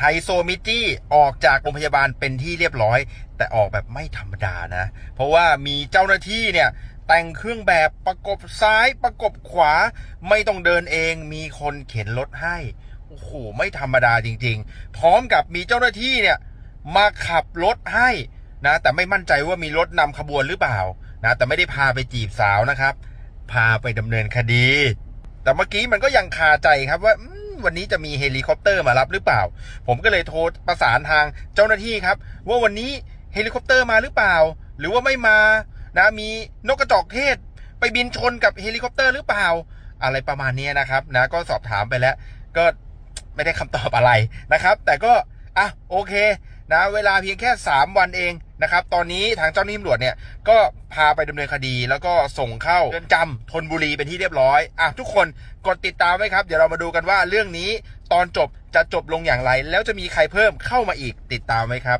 ไฮโซมิจี้ออกจากโรงพยาบาลเป็นที่เรียบร้อย แต่ออกแบบไม่ธรรมดานะ เพราะว่ามีเจ้าหน้าที่เนี่ยแต่งเครื่องแบบประกบซ้ายประกบขวา ไม่ต้องเดินเองมีคนเข็นรถให้โอ้โหไม่ธรรมดาจริง ๆ พร้อมกับมีเจ้าหน้าที่เนี่ยมาขับรถให้นะแต่ไม่มั่นใจว่ามีรถนำขบวนหรือเปล่านะแต่ไม่ได้พาไปจีบสาวนะครับ พาไปดำเนินคดี แต่เมื่อกี้มันก็ยังคาใจครับว่า วันนี้จะมีเฮลิคอปเตอร์มารับหรือเปล่า ผมก็เลยโทรประสานทางเจ้าหน้าที่ครับ ว่าวันนี้เฮลิคอปเตอร์มาหรือเปล่า หรือว่าไม่มานะมีนกกระจอกเทศ ไปบินชนกับเฮลิคอปเตอร์หรือเปล่า อะไรประมาณนี้นะครับนะก็สอบถามไปแล้ว ก็ไม่ได้คำตอบอะไรนะครับ แต่ก็อะโอเคนะเวลาเพียงแค่ 3 วันเอง นะครับตอนนี้ทางเจ้าหน้าที่ตำรวจเนี่ยก็พาไปดำเนินคดี แล้วก็ส่งเข้าเรือนจำธนบุรีเป็นที่เรียบร้อยอะทุกคนกดติดตามไว้ครับ เดี๋ยวเรามาดูกันว่าเรื่องนี้ตอนจบจะจบลงอย่างไร แล้วจะมีใครเพิ่มเข้ามาอีกติดตามไว้ครับ